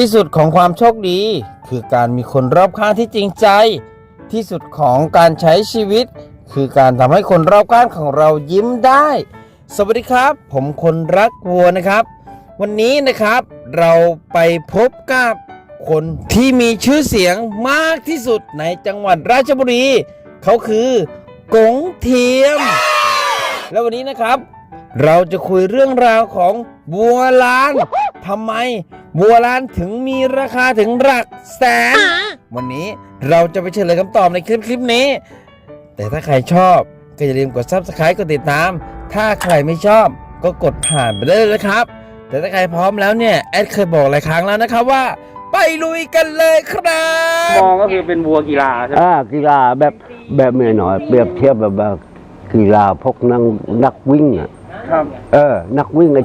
ที่สุดของความโชคดี คือการมีคนรอบข้างที่จริงใจ ที่สุดของการใช้ชีวิต คือการทำให้คนรอบข้างของเรายิ้มได้ สวัสดีครับ ผมคนรักวัวนะครับ วันนี้นะครับเราไปพบกับคนที่มีชื่อเสียงมากที่สุดในจังหวัดราชบุรี เขาคือกงเทียม แล้ววันนี้นะครับ เราจะคุยเรื่องราวของบัวลานทำไม บัวลานถึงมีราคาถึงหลักแสน วันนี้เราจะไปเฉลยคำตอบในคลิปคลิปนี้ แต่ถ้าใครชอบก็อย่าลืมกด subscribe กดติดตาม ถ้าใครไม่ชอบก็กดผ่านไปได้เลยนะครับ แต่ถ้าใครพร้อมแล้วเนี่ย แอดเคยบอกหลายครั้งแล้วนะครับว่า ไปลุยกันเลยครับ มองก็คือเป็นวัวกีฬาใช่ไหมอ่ากีฬาแบบแบบไม่หน่อย เปรียบเทียบแบบว่ากีฬาพวกนักนักวิ่งอะครับ เออ นักวิ่งอะ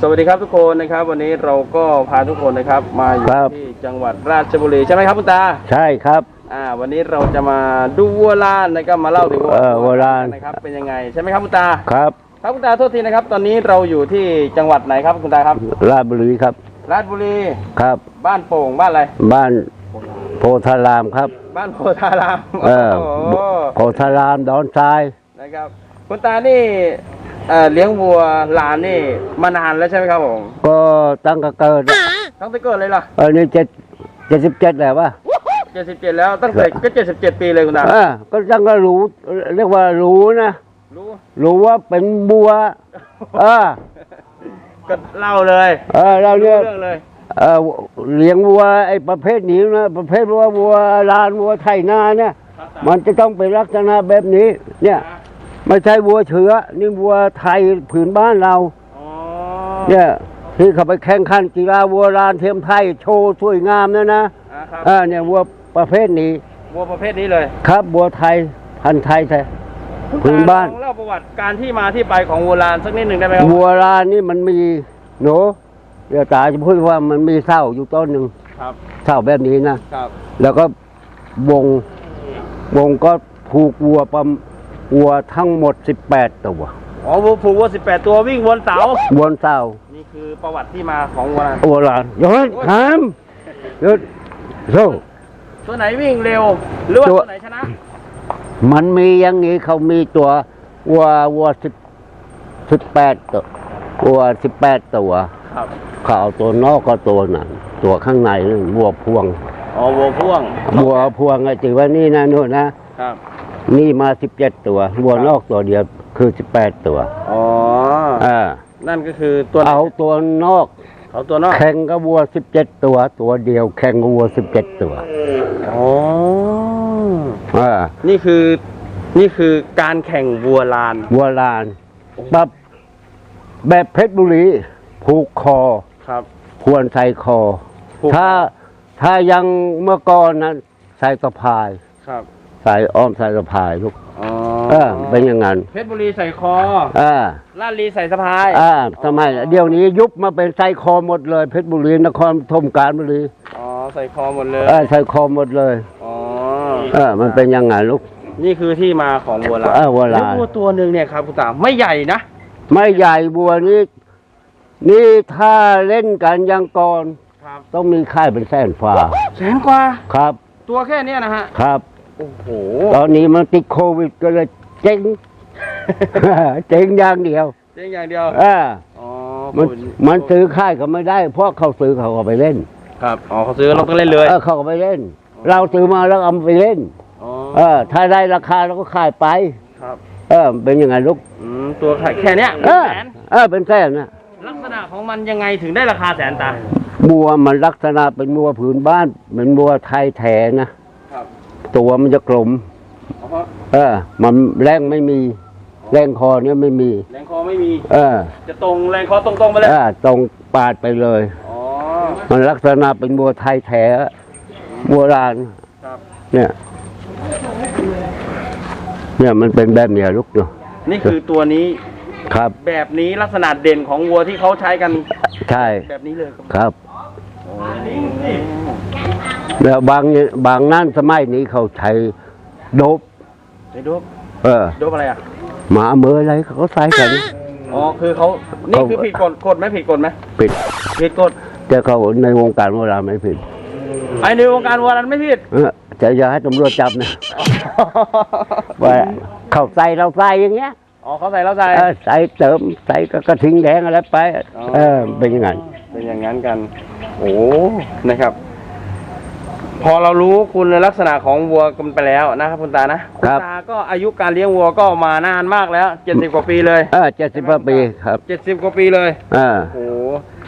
สวัสดีครับทุกคนนะครับ วันนี้เราก็พาทุกคนนะครับ มาอยู่ที่จังหวัดราชบุรีใช่ไหมครับคุณตาใช่ครับ อ่า วันนี้เราจะมาดูวัวลานนะครับมาเล่าถึงวัวเออวัวลาน นะครับเป็นยังไงใช่ไหมครับคุณตา ครับครับคุณตาโทษทีนะครับ ตอนนี้เราอยู่ที่จังหวัดไหนครับคุณตาครับ ราชบุรีครับราชบุรีครับ บ้านโป่งบ้านอะไรบ้านโพธารามครับ บ้านโพธารามเออ โอ้โหโพธารามดอนทรายนะครับ คุณตานี่ เอ่อเลี้ยงวัวลานนี่มานานแล้วใช่ไหมครับผมก็ตั้งแต่เกิดตั้งแต่เกิดเลยล่ะเออนี่เจ็ดเจ็ดสิบเจ็ดแล้ววะเจ็ดสิบเจ็ดแล้วตั้งแต่ก็เจ็ดสิบเจ็ดปีเลยคุณตาเออก็ตั้งก็รู้ เรียกว่ารู้นะรู้รู้ว่าเป็นบัวเออก็เล่าเลยเออเรารู้เนี่ยเรื่องเลยเออเลี้ยงวัวไอ้ประเภทนี้นะประเภทวัววัวลานวัวไถนาเนี่ย มันจะต้องเป็นลักษณะแบบนี้ เนี่ย ไม่ใช่วัวเชื้อ นี่วัวไทยผืนบ้านเรา อ๋อเนี่ย ที่เขาไปแข่งขันกีฬาวัวลานเทียมไทยโชว์สวยงามนะนะอ่าครับอ่าเนี่ยวัวประเภทนี้ วัวประเภทนี้เลยครับวัวไทยพันธุ์ไทยแท้ พื้นบ้านลองเล่าประวัติการที่มาที่ไปของวัวลานสักนิดหนึ่งได้ไหมครับวัวลานนี่มันมีหนูเดี๋ยวตาจะพูดว่ามันมีเศร้าอยู่ต้นหนึ่งครับเศร้าแบบนี้นะ ครับ แล้วก็วงวงก็ผูกวัวประม วัวทั้งหมด 18 ตัว อ๋อวัวผูกวัวสิบแปดตัววิ่งวนเสา วนเศร้านี่คือประวัติที่มาของวัวลานวัวหลานย้อนถามหยุดโซ่ตัวไหนวิ่งเร็ว หรือว่าตัวตัวไหนชนะ มันมีอย่างนี้เขามีตัววัววัวสิบสิบแปดตัววัวสิบแปดตัวครับเขาเอาตัวนอกก็ตัวนั้นตัวข้างในนั่นวัวพวง อ๋อวัวพ่วงวัวพวงไอ้ติว่านี่นะนู่นนะครับ นี่มาสิบเจ็ดตัววัวนอกตัวเดียวคือสิบแปดตัวอ๋ออ่านั่นก็คือตัวไหนเอาตัวนอกเอาตัวนอกแข่งกับวัวสิบเจ็ดตัว ตัวเดียว แข่งกับวัวสิบเจ็ดตัวอ๋ออ่านี่คือนี่คือการแข่งวัวลานวัวลานแบบแบบเพชรบุรีผูกคอครับควรใส่คอผูกถ้าถ้ายังเมื่อก่อนนั้นใส่สะพายครับ ใส่อ้อมใส่สะพายลูกอ๋อเออเป็นอย่างนั้นเพชรบุรีใส่คออ่าลาดลีใส่สะพายอ่าทำไมเดี๋ยวนี้ยุบมาเป็นใส่คอหมดเลยเพชรบุรีนครปฐมการบุรีอ๋อใส่คอหมดเลยเออใส่คอหมดเลยอ๋อเออมันเป็นยังไงลูก นี่คือที่มาของวัวลานเออวัวลานแวัวตัวหนึ่งเนี่ยครับคุณตาไม่ใหญ่นะไม่ใหญ่บัวนี้นี่ถ้าเล่นกันยังก่อน ครับต้องมีค่ายเป็นแสนฟ้าแสนกว่าครับ ตัวแค่เนี้ยนะฮะ ครับ โอ้โห ตอนนี้มันติดโควิดก็เลยเจ๊ง เจ๊งอย่างเดียวเพียงอย่างเดียวอ่าอ๋อมันมันซื้อค่ายเขาไม่ได้ เพราะเขาซื้อเขาก็ไปเล่นครับอ๋อเขาซื้อเราต้องเล่นเลยเออเขาก็ไปเล่นเราซื้อมาแล้วเอาไปเล่น อ๋อเออ ถ้าได้ราคาเราก็ขายไป ครับเออ เป็นยังไงลูกอืมตัวแค่แค่เนี้ยเอเป็นอแสนเออเป็นแสนนะลักษณะของมันยังไงถึงได้ราคาแสนตาบัวมันลักษณะเป็นบัวผืนบ้านเหมือนบัวไทยแถนะครับ ตัวมันจะกลมอ๋อเออ มันแรงไม่มี แรงคอเนี่ยไม่มี แรงคอไม่มี เออ จะตรงแรงคอตรงๆไปเลยเออตรงปาดไปเลยอ๋อมันลักษณะเป็นบัวไทยแท้บัวลานครับเนี่ย เนี่ยมันเป็นแบบเนี้ยลูกเนาะนี่คือตัวนี้ครับ แบบนี้ลักษณะเด่นของวัวที่เขาใช้กัน ใช่ แบบนี้เลยครับครับ แล้วบางบางนั่นสมัยนี้เขาใช้โดบไอ้โดบเออโดบอะไรอะหมาเมืออะไรเขาก็ใส่กันอ๋อคือเขานี่เขาคือผิดกฎกฎไหมผิดกฎไหมผิดผิดกฎแต่เขาในวงการโบราณไม่ผิดไอ้ในวงการวัวนั้นไม่ผิดเออจะอย่าให้ตำรวจจับนะว่าเขาใส่เราใส่อย่างเงี้ยอ๋อเขาใส่แล้วใส่เออใส่เติมใส่ก็กระทิงแดงอะไรไปอ๋อเออเป็นอยังไงเป็นอย่างนั้นกัน โอ้นะครับ พอเรารู้คุณลักษณะของวัวกันไปแล้วนะครับคุณตานะคุณครับ ตาก็อายุการเลี้ยงวัวก็มานานมากแล้วเจ็ดสิบกว่าปีเลยเออเจ็ดสิบปีครับเจ็ดสิบกว่าปีเลยเออโอ้โห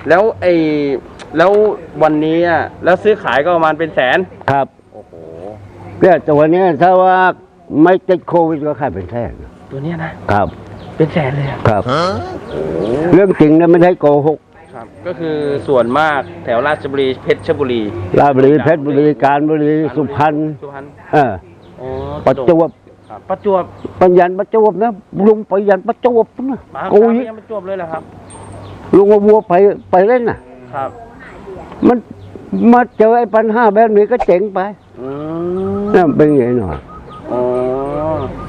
แล้วไอ้แล้ววันนี้อะแล้วซื้อขายก็ประมาณเป็นแสนครับโอ้โหเนี่ยตัวเนี้ยถ้าว่าไม่ติดโควิดก็ขายเป็นแท่งตัวเนี้ยนะครับ เป็นแสนเลยอะครับ เรื่องจริงนะไม่ได้โกหก ครับ ก็คือส่วนมากแถวราชบุรีเพชรบุรีราชบุรีเพชรบุรีการบุรีสุพรรณสุพรรณเอออ๋อประจวบครับประจวบปัญญาประจวบนะลุงไปยันประจวบนะมากูครับยยังประจวบเลยเหรอครับ ลุงเอาวัวไปไปเล่นน่ะ ครับ มันมาเจอไอ้ปัญหาแบบนี้ก็เจ๋งไปอืมนั่นเป็นไงหน่อยอ๋อ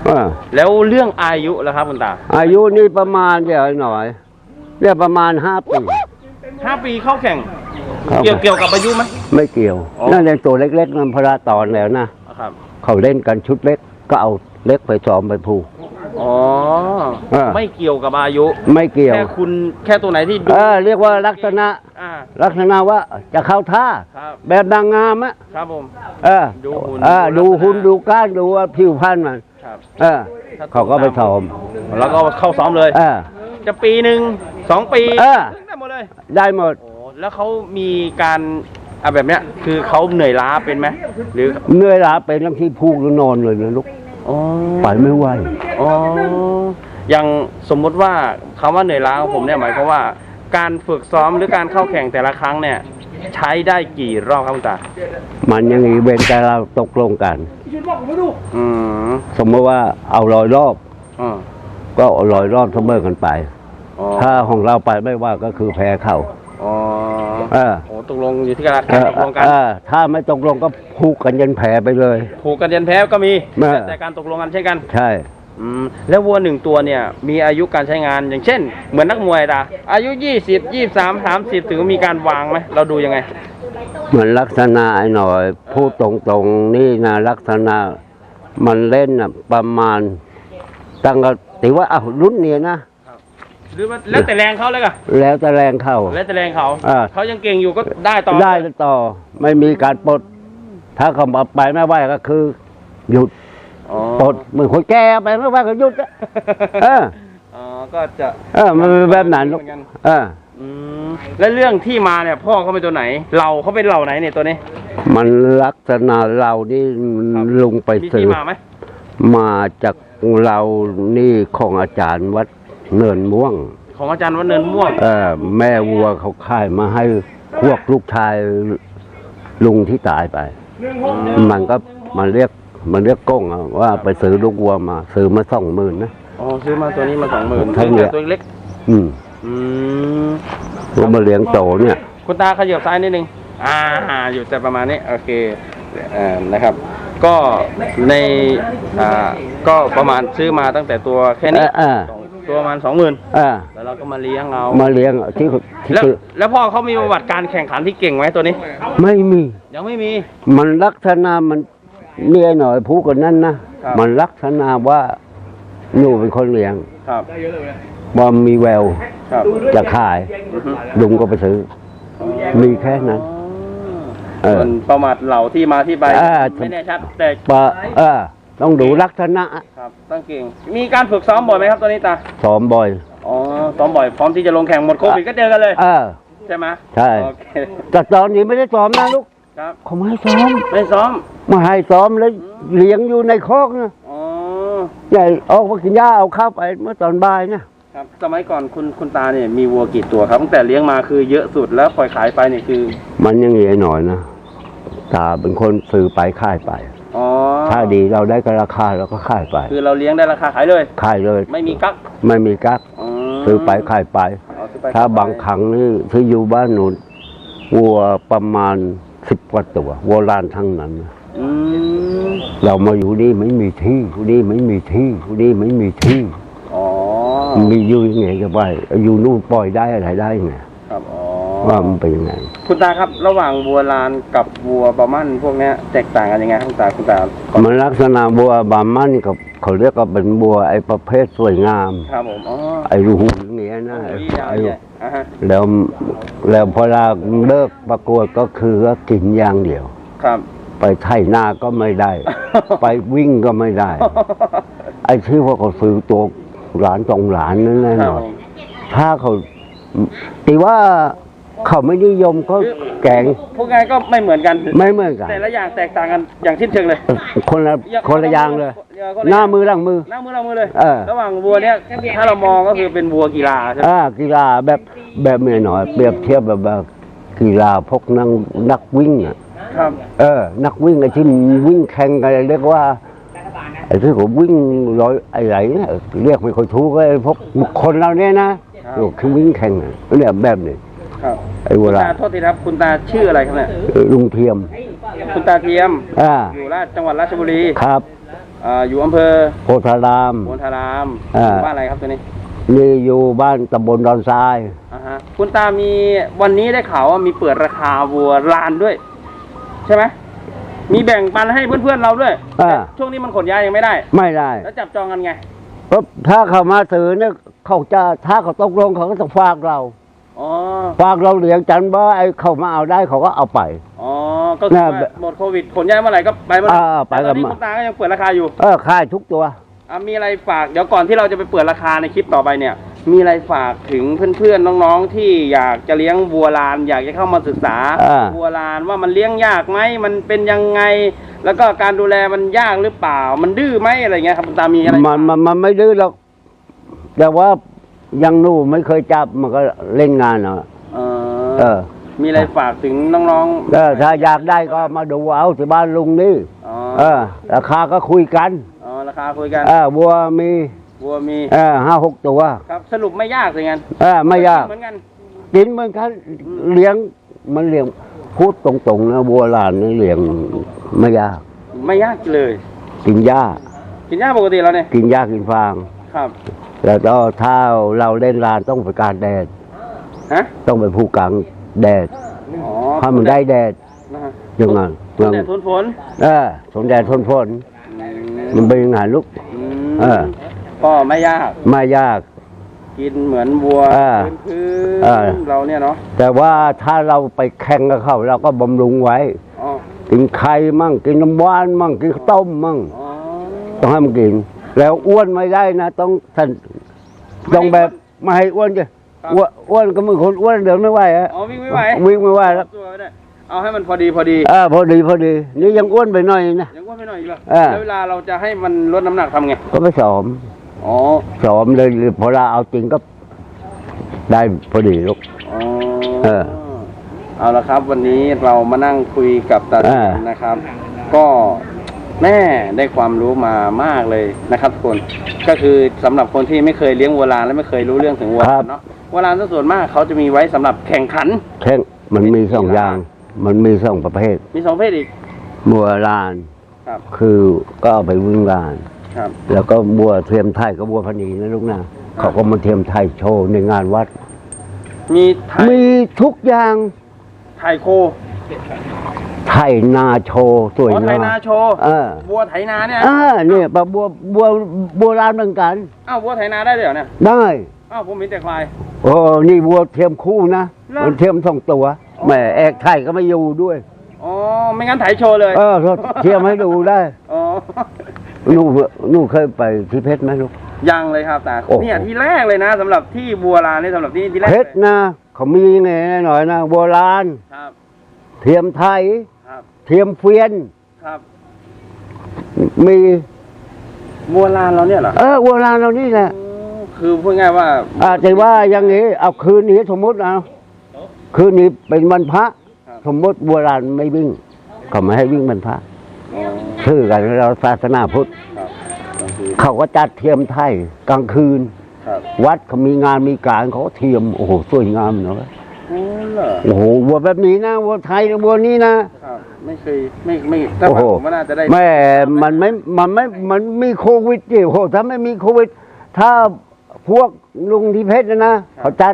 อ่าแล้วเรื่องอายุล่ะครับคุณตา อายุนี่ประมาณเดี๋ยวหน่อยเนี่ยประมาณห้าปี ห้าปีเข้าแข่ง ครับ เกี่ยวเกี่ยวกับอายุไหม ไม่เกี่ยว อ๋อ นั่นในตัวเล็กๆนั่นพระตอนแล้วนะ ครับ เขาเล่นกันชุดเล็ก ก็เอาเล็กไปซ้อมไปผูกอ๋อ อ่า ไม่เกี่ยวกับอายุ ไม่เกี่ยว แค่คุณแค่ตัวไหนที่ดูเออเรียกว่าลักษณะ อ่า ลักษณะว่าจะเข้าท่า ครับ แบบนางงามอะครับผม เออดูหุ่นเออดูดูลักษณะ หุ่นดูก้านดูว่าผิวพรรณมัน ครับ เออ เขาก็ไปซ้อม แล้วก็เข้าซ้อมเลย เออ จะปีหนึ่งสองปีเออ ได้หมดเลยได้หมด โอ้แล้วเขามีการอะแบบเนี้ย คือเขาเหนื่อยล้าเป็นไหมหรือเหนื่อยล้าเป็นทั้งที่พูกแล้วนอนเลยนะลูกอ๋อไปไม่ไหวอ๋ออย่างสมมุติว่าคำว่าเหนื่อยล้าของผมเนี่ยหมายความว่า การฝึกซ้อมหรือการเข้าแข่งแต่ละครั้งเนี่ย ใช้ได้กี่รอบครับคุณตามันยังอีเวนต์แต่เราตกลงกัน อืมสมมติว่าเอาร้อยรอบอ๋อ ก็เอาร้อยรอบเสมอกันไป อ๋อถ้าของเราไปไม่ว่าก็คือแพ้เขา อ๋อเออ โอ้ตกลงอยู่ที่การเออตกลงกันเออถ้าไม่ตกลงก็พูกกันยันแผลไปเลย ผูกกันยันแพ้ก็มีแม่ แต่การตกลงกันเช่นกัน ใช่ อืมแล้ววัวหนึ่งตัวเนี่ยมีอายุการใช้งานอย่างเช่น เหมือนนักมวยดาอายุยี่สิบยี่สามสามสิบถึงมีการวางไหมเราดูยังไง เหมือนลักษณะไอ้หน่อย พูดตรงๆนี่นะลักษณะ มันเล่นน่ะประมาณตั้งก็ ถือว่าอ้าวรุ่นเนี้ยนะ หรือว่าแล้วแต่แรงเขาเลยกะแล้วแต่แรงเข้า แล้วแต่แรงเขาอ่า เขายังเก่งอยู่ก็ได้ต่อได้ต่อไม่มีการปลด ถ้าเขามาไปไม่ไหวก็คือ หยุดอ๋อปลดเหมือนคนแก่ไปไม่ไหวก็หยุดอะเออ อ๋อก็จะเออมันเป็นแบบนั้นลูกเหมือกัเออ อืมแล้วเรื่องที่มาเนี่ย พ่อเขาเป็นตัวไหน เราเขาเป็นเราไหนเนี่ยตัวนี้ มันลักษณะเรานี่ครับลุงไปมีซื้ที่อมาไหม มาจากเรานี่ของอาจารย์วัดเนินม่วง ของอาจารย์วันเนินม่วงเออแม่วัวเขาค่ายมาให้พวกลูกชายลุงที่ตายไป มันก็มันเรียกมันเรียกก้งอะว่าไปซื้อลูกวัวมา ซื้อมาสองหมื่นนะอ๋อซื้อมาตัวนี้มาสองหมื่นเท่าซื้อนี้แต่ตัวเล็ก อืมอืมว่ามาเลี้ยงโตเนี่ย คุณตาขยับซ้ายนิดนึงอ่าอยู่แต่ประมาณนี้ โอเคอ่านะครับ ก็ในอ่าก็ประมาณซื้อมาตั้งแต่ตัวแค่นี้เออสองตัวประมาณสองหมื่นอ่าแล้วเราก็มาเลี้ยงเอามาเลี้ยงที่ที่แล้วคือแล้วพ่อเขามีประวัติการแข่งขันที่เก่งไหมตัวนี้ ไม่มี ยังไม่มี มันลักษณะมันเนี่ยหน่อยพูดกันนั่นนะครับ มันลักษณะว่าหนูเป็นคนเลี้ยงครับว่ามีแววครับจะขายอือฮึลุงก็ไปซื้อ มีแค่นั้น เออ ส่วนประวัติเหล่าที่มาที่ไปอ่า ไม่แน่ชัดแต่ปะเออ ต้องดูลักษณะครับต้องเก่ง มีการฝึกซ้อมบ่อยไหมครับตัวนี้ตาซ้อมบ่อย อ๋อซ้อมบ่อยพร้อมที่จะลงแข่งหมดโควิดก็เจอกันเลยเออ ใช่ไหมใช่ โอเคแต่ตอนนี้ไม่ได้ซ้อมนะลูกครับเขาไม่ให้ซ้อมไม่ซ้อมมาให้ซ้อมแล้วเลี้ยงอยู่ในคอกนะอ๋อ ใหญ่ออกมากินหญ้าเอาข้าวไปเมื่อตอนบ่ายนะ ครับสมัยก่อนคุณคุณตาเนี่ยมีวัวกี่ตัวครับตั้งแต่เลี้ยงมาคือเยอะสุดแล้วปล่อยขายไปเนี่ยคือ มันยังเหลือหน่อยนะตาเป็นคนซื้อไปขายไปอ๋อถ้าดีเราได้ก็ราคาเราก็ขายไป คือเราเลี้ยงได้ราคาขายเลยขายเลย ไม่มีกั๊กไม่มีกักอ๋อซื้อไปขายไปอ๋อซื้อไป ถ้าขยไปบางครั้งนี่ที่อยู่บ้านหนูวัวประมาณสิบกว่าตัววัวลานทั้งนั้นนะอืมเรามาอยู่นี่ไม่มีที่อยู่นี่ไม่มีที่อยู่นี่ไม่มีที่อ๋อ มีอยู่ยังไงจะไปอยู่นู่นปล่อยได้อะไรได้ไงครับอ๋อว่ามันเป็นยังไงคุณตาครับ ระหว่างวัวลานกับวัวประมันพวกเนี้ยแตกต่างกันยังไงครับคุณตาคุณตามันลักษณะบัวบามันกับเขาเรียกว่าเป็นบัวไอ้ประเภทสวยงามครับผมอ๋อไอ้รูหูอย่างเงี้ยนะโอ้ยยาวไอ้ใหญ่อ่าฮะแล้วแล้วพอเราเลิกประกวดก็คือว่ากินอย่างเดียวครับ ไปไถนาก็ไม่ได้ ไปวิ่งก็ไม่ได้ ไอ้ที่ว่าเขาซื้อตัว หลานสองหลานนั่นแน่ครันบอนผมถ้าเขาตีว่าเขาไม่นิยมก็แกงพวกไงก็ไม่เหมือนกัน ไม่เหมือนกัน แต่ละอย่างแตกต่างกันอย่างสิ้นเชิงเลย คนละคนละอย่างเลยคนละหน้ามือหลังมือ หน้ามือหลังมือเลยเออระหว่างวัวเนี้ยถ้าเรามองก็คือเป็นวัวกีฬาใช่ไหมอ่ากีฬาแบบแบบเมียหน่อยเปรียบเทียบแบบว่ากีฬาพวกนักนักวิ่งอะครับเออ นักวิ่งไอ้ที่วิ่งแข่งกันเรียกว่า ไอ้ที่ผมวิ่งร้อยไอ้ไหนเนี่ยเรียกไม่ค่อยถูกไอ้พวกคนเราเนี่ยนะโอ้คือวิ่งแข่งอะเนี่ยแบบนี้ครับไอ้เวคุณลาตาโทษทีครับ คุณตาชื่ออะไรครับเนี่ยลุงเทียม คุณตาเทียม อ่า อยู่ราชจังหวัดราชบุรีครับอ่าอยู่อำเภอโพธาราม โพธารามอ่าหมู่บ้านอะไรครับตัวนี้นี่อยู่บ้านตำบลดอนทราย อ่าฮะคุณตามีวันนี้ได้ข่าวว่ามีเปิดราคาวัวลานด้วย ใช่ไหม มีแบ่งปันให้เพื่อนๆเราด้วยอ่า แต่ช่วงนี้มันขนย้ายยังไม่ได้ ไม่ได้แล้วจับจองกันไง เพราะถ้าเขามาถือเนี่ยเขาจะถ้าเขาตกลงเขาก็จะฝากเรา อ๋อ ฝากเราเหลียงจันว่าไอ้เขามาเอาได้เขาก็เอาไป อ๋อ ก็คือน่าว่าหมดโควิดขนย้ายเมื่อไหร่ก็ไปเมื่อนั้นอ่าไปแต่ตอนนี้กับคุณตาก็ยังเปิดราคาอยู่เออขายทุกตัว อะมีอะไรฝาก เดี๋ยวก่อนที่เราจะไปเปิดราคาในคลิปต่อไปเนี่ย มีอะไรฝากถึงเพื่อนๆน้องๆที่อยากจะเลี้ยงวัวลาน อยากจะเข้ามาศึกษาอ่า วัวลานว่ามันเลี้ยงยากไหมมันเป็นยังไง แล้วก็การดูแลมันยากหรือเปล่า มันดื้อไหมอะไรเงี้ยครับคุณตามีอะไรมันมันมันไม่ดื้อหรอกแต่ว่ายังหนูไม่เคยจับมันก็เล่นงานเนาะเอเอออมีอะไรฝากถึงน้องเออถ้าอยากได้ก็มาดูเอาที่บ้านลุงนี่ๆอ๋อเออราคาก็คุยกัน อ๋อราคาคุยกัน เออวัวมี วัวมีเออห้าหกตัวครับ สรุปไม่ยากสิงั้นเออไม่ยากเหมือนกันกินเหมือนกันเลี้ยงมันเลี้ยงพูดตรงๆนะวัวหลานนี่เลี้ยงไม่ยาก ไม่ยากเลย กินหญ้า กินยากปกติแล้วเนี่ยกินหญ้ากินฟางครับ แล้วก็ถ้าเราเล่นลานต้องไปกลารแดดฮะต้องไปผู้กลางแดดอ๋อถ้ามันได้แดดนะฮะยังไงทนแดดทนฝนเออทนแดดทนฝนมันเป็นยังไงลูกอืมเออ ก็ไม่ยาก ไม่ยาก กินเหมือนวัวเออพื้นเออๆเราเนี่ยเนาะแต่ว่าถ้าเราไปแข่งกับเขาเราก็บำรุงไว้ อ๋อกินไข่มั่งกินน้ำหวานมั่งกินข้าวต้มมั่งอ๋อต้องให้มันกิน แล้วอ้วนไม่ได้นะ ต้องท่านต้องแบบไม่ให้อ้วนจ้ะอ้วนอ้วนก็มือคนอ้วนเดินไม่ไหวฮะอ๋อวิ่งไม่ไหววิ่งไม่ไหวแล้วตัวไม่ได้เอาให้มันพอดีพอดีเออพอดีพอดี นี่ยังอ้วนไปหน่อยนะ ยังว่าไม่หน่อยอีกเหรอเออ แล้วเวลาเราจะให้มันลดน้ำหนักทำไงก็ไปสอม อ๋อสอมเลยพอเราเอาจริงก็ได้พอดีลูก อ๋อเออเอาละครับ วันนี้เรามานั่งคุยกับตาเอเทียอนนะครับ ก็แม่ได้ความรู้มามากเลยนะครับทุกคนก็คือสำหรับคนที่ไม่เคยเลี้ยงวัวลานและไม่เคยรู้เรื่องถึงวัวลานเนาะวัวลานส่วนมากเขาจะมีไว้สำหรับแข่งขัน แข่งมันมีสองอย่าง มันมีสองประเภทมีสองเพศอีกบัวลาน ครับ คือก็เอาไปวิ่งลาน ครับ แล้วก็บัวเทียมไทยก็บัวพนีนะลูกนะเขาก็มาเทียมไทยโชว์ในงานวัด มีไทยมีทุกอย่างไทยโคไทยนาโชว์สวยอ๋อไทงายมนาโชว์เออวัวไถนาเนี่ยอ่าเนี่ยปะบัวบัวบัวลานเหมือนกันอ้าววัวไถนาได้ด้วยเหรอเนี่ยได้อ้าวผมเห็นแต่ควายโอ้นี่บัวเทียมคู่นะเหรอมันเทียมสองตัวแหม่แอกไทยก็ไม่อยู่ด้วยอ๋อไม่งั้นไถโชว์เลย เออเทียมให้ดูได้อ๋อ หนูหนูเคยไปที่เพชรไหมลูก ยังเลยครับตาโอ้โห เนี่ยที่แรกเลยนะสำหรับที่บัวลานนี่สำหรับที่ที่แรกเพเลยชรนะเขามีไงหน่อยนะบัวลานครับ เทียมไทย ครับเทียมเฟียน ครับมีบัวลานเราเนี่ยเหรอเออบัวลานเรานี่แหละ อืมคือพูดง่ายว่าอาจจะว่าอย่างนี้เอาคืนนี้สมมติเอาคืนนี้เป็นวันพระ ครับสมมติบัวลานไม่วิ่งเขาไม่ให้วิ่งวันพระอ๋อ ชื่อกันเราศาสนาพุทธครับบางทีเขาก็จัดเทียมไทยกลางคืนครับวัดเขามีงานมีการเขาก็เทียม โอ้โหสวยงามเนาะโอ้เหรอโอ้โหวัวแบบนี้นะวัวไทยนะวัวนี้นะครับไม่เคยไม่ไม่ถ้าโอ้ว่าโหผมว่าน่าจะได้แม่มันไม่มันไม่มันมีโควิดดิโอ้โหถ้าไม่มีโควิด ถ้าพวกลุงที่เพชรนะนะเขาจัด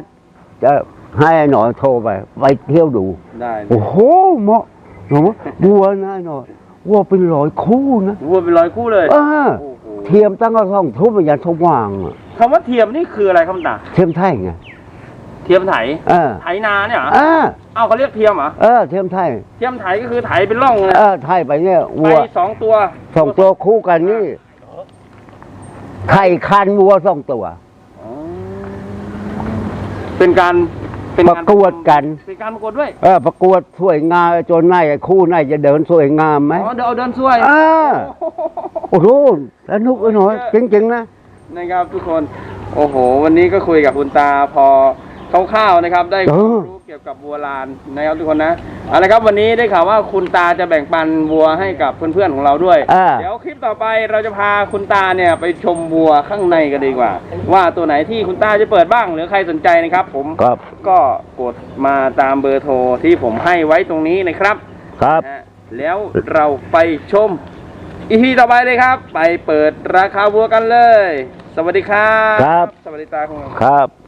จะให้หน่อยโทรไป ไปเที่ยวดู ได้ โอ้โหเหมาะหนูวัวนะหน่อย วัวเป็นร้อยคู่นะวัวเป็นร้อยคู่เลยเออโอ้โหเทียมตั้งแต่สองทุ่มยันสว่างอะคำว่าเทียมนี่คืออะไรครับคุณตาเทียมไทยไงเทียมไถเออไถนาเนี่ยเหรอเออเอ้าเขาเรียกเทียมเหรอเออเทียมไทยเทียมไถก็คือไถเป็นร่องเลยเออไทยไปเนี่ยไปวัวสองตัวสองตัวคู่กันนี่ไข่คันวัวสองตัวอ๋อเป็นการ เป็นประกวดกัน เป็นการประกวดด้วยเออประกวดสวยงามจนไหนไอ้คู่ไหนจะเดินสวยงามไหม อ๋อเดี๋ยวเอาเดินช่วยเออโอ้โหสนุกเลยหน่อยจริงๆนะ นะครับทุกคน โอ้โห วันนี้ก็คุยกับคุณตาพอคร่าวๆนะครับ ได้ความรู้ เกี่ยวกับวัวลานนะครับทุกคนนะเอาละครับวันนี้ได้ข่าวว่าคุณตาจะแบ่งปันวัวให้กับเพื่อนๆของเราด้วย อ่า เดี๋ยวคลิปต่อไปเราจะพาคุณตาเนี่ยไปชมวัวข้างในกันดีกว่า ว่าตัวไหนที่คุณตาจะเปิดบ้างหรือใครสนใจนะครับ ผมครับ ก็กดมาตามเบอร์โทรที่ผมให้ไว้ตรงนี้นะครับครับ นะฮะแล้วเราไปชมอีพีต่อไปเลยครับ ไปเปิดราคาวัวกันเลย สวัสดีครับ ครับ สวัสดีตาของเรา ครับ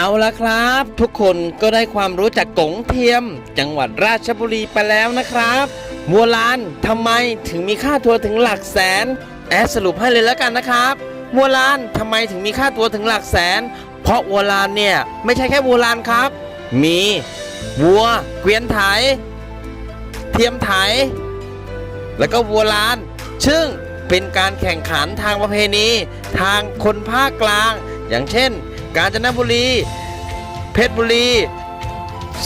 เอาละครับ ทุกคนก็ได้ความรู้จากกงเทียม จังหวัดราชบุรีไปแล้วนะครับวัวลานทำไมถึงมีค่าทัวร์ถึงหลักแสน แอดสรุปให้เลยแล้วกันนะครับวัวลานทำไมถึงมีค่าตัวถึงหลักแสน เพราะวัวลานเนี่ยไม่ใช่แค่วัวลานครับ มีวัวเกวียนไถ เทียมไถ แล้วก็วัวลาน ซึ่งเป็นการแข่งขันทางประเพณี ทางคนภาคกลาง อย่างเช่น กาญจนบุรี เพชรบุรี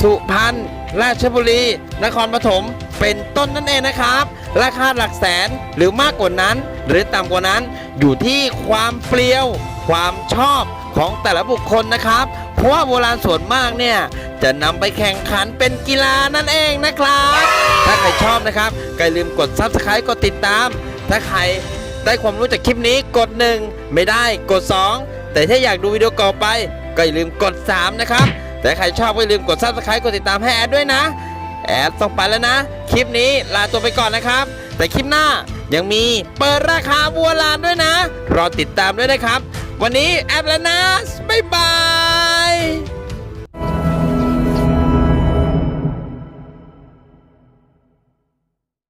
สุพรรณราชบุรี นครปฐมเป็นต้นนั่นเองนะครับ ราคาหลักแสนหรือมากกว่านั้น หรือต่ำกว่านั้นอยู่ที่ความเปรี้ยว ความชอบของแต่ละบุคคลนะครับ เพราะว่าโบราณส่วนมากเนี่ย จะนำไปแข่งขันเป็นกีฬานั่นเองนะครับ ถ้าใครชอบนะครับอย่าลืมกด subscribe กดติดตาม ถ้าใครได้ความรู้จากคลิปนี้กด 1 ไม่ได้กด 2 แต่ถ้าอยากดูวิดีโอก่อไป ก็อย่าลืมกด 3 นะครับ แต่ใครชอบก็อย่าลืมกด subscribe กดติดตามให้แอดด้วยนะ แอดต้องไปแล้วนะ คลิปนี้ลาตัวไปก่อนนะครับ แต่คลิปหน้ายังมีเปิดราคาบัวลานด้วยนะ รอติดตามด้วยนะครับ วันนี้แอดแล้วนะบ๊ายบาย